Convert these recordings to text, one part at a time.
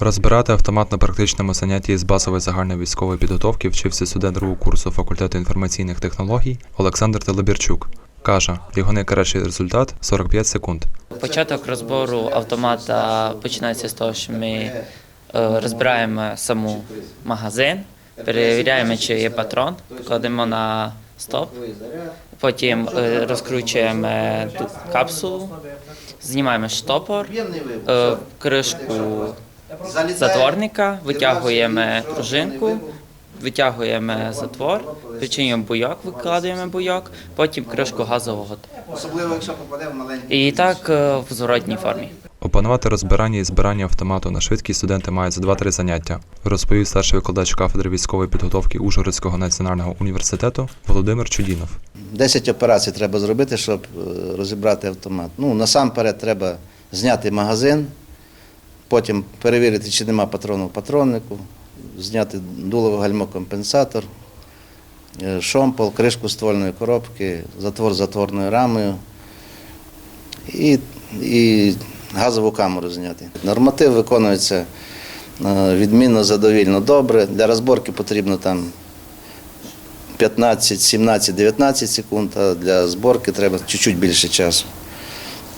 Розбирати автомат на практичному занятті з базової загальної військової підготовки вчився студент другого курсу факультету інформаційних технологій Олександр Телебірчук. Каже, його найкращий результат 45 секунд. Початок розбору автомата починається з того, що ми е, розбираємо саму магазин, перевіряємо, чи є патрон, кладемо на стоп, потім е, розкручуємо капсулу, знімаємо штопор, е, кришку затворника, витягуємо пружинку, витягуємо затвор, причинюємо буйок, викладаємо буйок, потім кришку газового. Особливо, якщо попаде в маленький. І так е, в зворотній формі. Опанувати розбирання і збирання автомату на швидкість студенти мають за 2-3 заняття, розповів старший викладач кафедри військової підготовки Ужгородського національного університету Володимир Чудінов. 10 операцій треба зробити, щоб е, розібрати автомат. Ну, насамперед треба зняти магазин, потім перевірити, чи нема патрону в патроннику, зняти дулово гальмокомпенсатор, е, шомпол, кришку ствольної коробки, затвор затворною рамою і, і газову камеру зняти. Норматив виконується е, відмінно задовільно добре. Для розборки потрібно там 15, 17, 19 секунд, а для зборки треба чуть-чуть більше часу.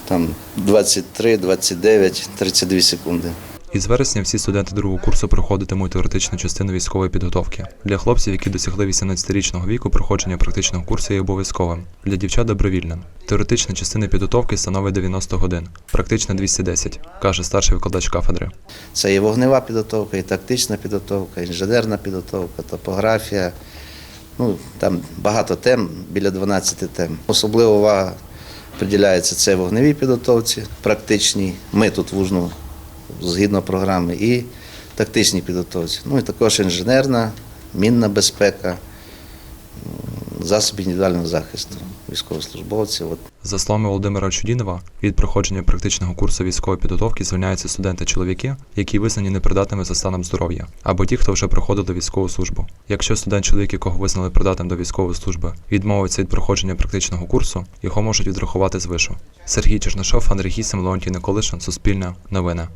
Там 23, 29, 32 секунди. Із вересня всі студенти другого курсу проходитимуть теоретичну частину військової підготовки. Для хлопців, які досягли 18-річного віку, проходження практичного курсу є обов'язковим. Для дівчат добровільним. Теоретична частина підготовки становить 90 годин, практична 210, каже старший викладач кафедри. Це і вогнева підготовка, і тактична підготовка, і інженерна підготовка, топографія. Ну, там багато тем, біля 12 тем. Особлива увага приділяється це вогневій підготовці, практичній. Ми тут в згідно програми, і тактичній підготовці. Ну і також інженерна, мінна безпека, засоби індивідуального захисту військовослужбовців. За словами Володимира Чудінова, від проходження практичного курсу військової підготовки звільняються студенти-чоловіки, які визнані непридатними за станом здоров'я, або ті, хто вже проходили військову службу. Якщо студент-чоловік, якого визнали придатним до військової служби, відмовиться від проходження практичного курсу, його можуть відрахувати з вишу. Сергій Чернишов, Андрій Гісем, Леонтій Николишин, Суспільне, Новини.